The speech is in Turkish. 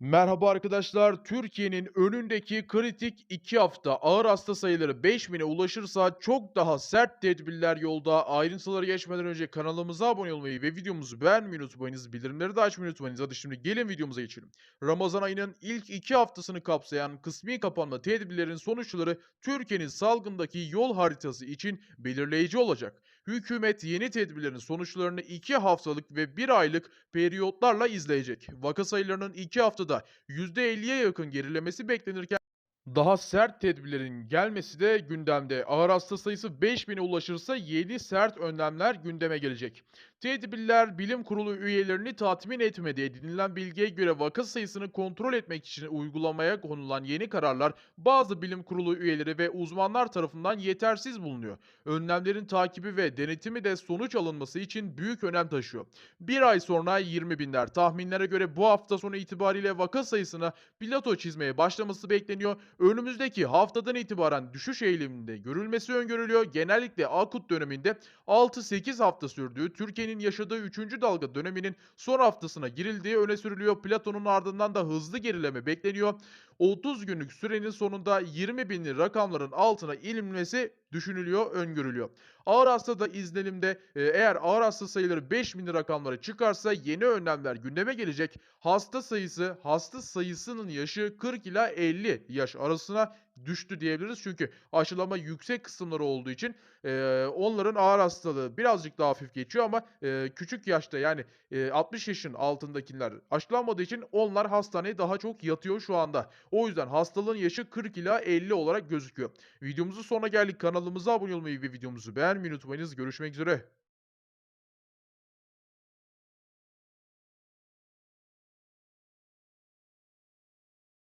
Merhaba arkadaşlar. Türkiye'nin önündeki kritik 2 hafta ağır hasta sayıları 5000'e ulaşırsa çok daha sert tedbirler yolda. Ayrıntıları geçmeden önce kanalımıza abone olmayı ve videomuzu beğenmeyi unutmayınız. Bildirimleri de açmayı unutmayınız. Hadi şimdi gelin videomuza geçelim. Ramazan ayının ilk 2 haftasını kapsayan kısmi kapanma tedbirlerin sonuçları Türkiye'nin salgındaki yol haritası için belirleyici olacak. Hükümet yeni tedbirlerin sonuçlarını 2 haftalık ve 1 aylık periyotlarla izleyecek. Vaka sayılarının 2 haftada %50'ye yakın gerilemesi beklenirken daha sert tedbirlerin gelmesi de gündemde. Ağır hasta sayısı 5000'e ulaşırsa yeni sert önlemler gündeme gelecek. Tedbirler bilim kurulu üyelerini tatmin etmedi. Edinilen bilgiye göre vaka sayısını kontrol etmek için uygulamaya konulan yeni kararlar bazı bilim kurulu üyeleri ve uzmanlar tarafından yetersiz bulunuyor. Önlemlerin takibi ve denetimi de sonuç alınması için büyük önem taşıyor. Bir ay sonra 20 binler. Tahminlere göre bu hafta sonu itibariyle vaka sayısına plato çizmeye başlaması bekleniyor. Önümüzdeki haftadan itibaren düşüş eğiliminde görülmesi öngörülüyor. Genellikle akut döneminde 6-8 hafta sürdüğü Türkiye'nin yaşadığı 3. dalga döneminin son haftasına girildiği öne sürülüyor. Platonun ardından da hızlı gerileme bekleniyor. 30 günlük sürenin sonunda 20 binli rakamların altına inilmesi düşünülüyor, öngörülüyor. Ağır hasta da izlenimde e, eğer ağır hasta sayıları 5 binli rakamlara çıkarsa yeni önlemler gündeme gelecek. Hasta sayısı, hasta sayısının yaşı 40 ila 50 yaş arasına düştü diyebiliriz. Çünkü aşılama yüksek kısımları olduğu için e, onların ağır hastalığı birazcık daha hafif geçiyor ama e, küçük yaşta yani e, 60 yaşın altındakiler aşılanmadığı için onlar hastaneye daha çok yatıyor şu anda. O yüzden hastalığın yaşı 40 ila 50 olarak gözüküyor. Videomuzun sonuna geldik. Kanalımıza abone olmayı ve videomuzu beğenmeyi unutmayınız. Görüşmek üzere.